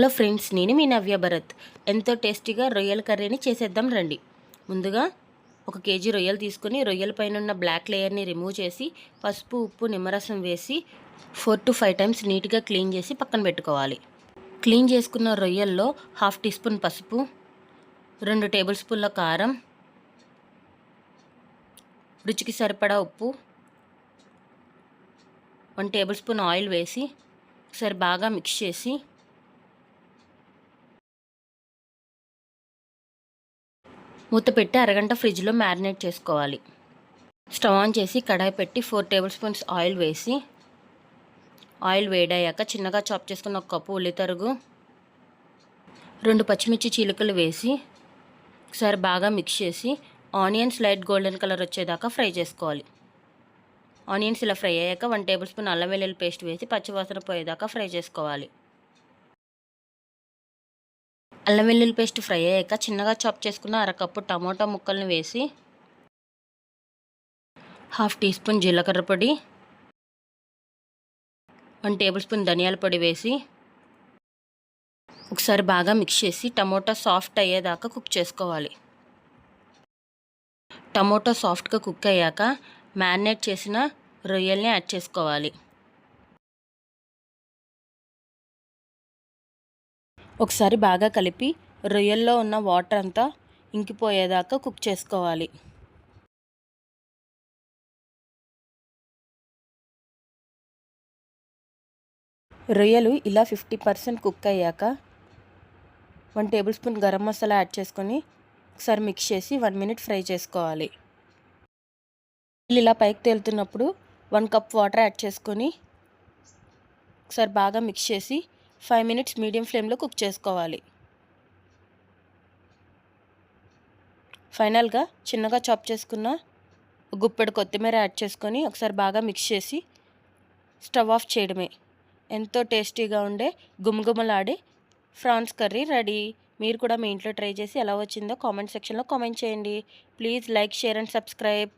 Hello friends నేను మీ నవ్య భరత్. ఎంతో టేస్టీగా రొయ్యల కర్రీని చేసేద్దాం రండి. ముందుగా ఒక కేజీ రొయ్యలు తీసుకొని రొయ్యల పైన ఉన్న బ్లాక్ లేయర్ని రిమూవ్ చేసి పసుపు ఉప్పు నిమ్మరసం వేసి ఫోర్ టు ఫైవ్ టైమ్స్ నీట్గా క్లీన్ చేసి పక్కన పెట్టుకోవాలి. క్లీన్ చేసుకున్న రొయ్యల్లో హాఫ్ టీ స్పూన్ పసుపు రెండు టేబుల్ స్పూన్ల కారం రుచికి సరిపడా ఉప్పు వన్ టేబుల్ స్పూన్ ఆయిల్ వేసి ఒకసారి బాగా మిక్స్ చేసి మూత పెట్టి అరగంట ఫ్రిడ్జ్లో మ్యారినేట్ చేసుకోవాలి. స్టవ్ ఆన్ చేసి కడాయి పెట్టి ఫోర్ టేబుల్ స్పూన్స్ ఆయిల్ వేసి ఆయిల్ వేడయ్యాక చిన్నగా చాప్ చేసుకున్న ఒక కప్పు ఉల్లితరుగు రెండు పచ్చిమిర్చి చీలికలు వేసి ఒకసారి బాగా మిక్స్ చేసి ఆనియన్స్ లైట్ గోల్డెన్ కలర్ వచ్చేదాకా ఫ్రై చేసుకోవాలి. ఆనియన్స్ ఇలా ఫ్రై అయ్యాక వన్ టేబుల్ స్పూన్ అల్లం వెల్లుల్లి పేస్ట్ వేసి పచ్చివాసన పోయేదాకా ఫ్రై చేసుకోవాలి. అల్లం వెల్లుల్లి పేస్ట్ ఫ్రై అయ్యాక చిన్నగా చాప్ చేసుకున్న అరకప్పు టమోటా ముక్కల్ని వేసి హాఫ్ టీ స్పూన్ జీలకర్ర పొడి వన్ టేబుల్ స్పూన్ ధనియాల పొడి వేసి ఒకసారి బాగా మిక్స్ చేసి టమోటా సాఫ్ట్ అయ్యేదాకా కుక్ చేసుకోవాలి. టమోటా సాఫ్ట్గా కుక్ అయ్యాక మ్యారినేట్ చేసిన రొయ్యల్ని యాడ్ చేసుకోవాలి. ఒకసారి బాగా కలిపి రొయ్యల్లో ఉన్న వాటర్ అంతా ఇంకిపోయేదాకా కుక్ చేసుకోవాలి. రొయ్యలు ఇలా ఫిఫ్టీ పర్సెంట్ కుక్ అయ్యాక one tablespoon garam masala add చేసుకొని ఒకసారి మిక్స్ చేసి వన్ మినిట్ ఫ్రై చేసుకోవాలి. ఇలా పైకి తేలుతున్నప్పుడు వన్ కప్ వాటర్ యాడ్ చేసుకొని ఒకసారి బాగా మిక్స్ చేసి ఫైవ్ మినిట్స్ మీడియం ఫ్లేమ్లో కుక్ చేసుకోవాలి. ఫైనల్గా చిన్నగా చాప్ చేసుకున్న గుప్పెడు కొత్తిమీర యాడ్ చేసుకొని ఒకసారి బాగా మిక్స్ చేసి స్టవ్ ఆఫ్ చేయడమే. ఎంతో టేస్టీగా ఉండే గుమగుమలాడే ఫ్రాన్స్ కర్రీ రెడీ. మీరు కూడా మీ ఇంట్లో ట్రై చేసి ఎలా వచ్చిందో కామెంట్ సెక్షన్లో కామెంట్ చేయండి. Please like share and subscribe.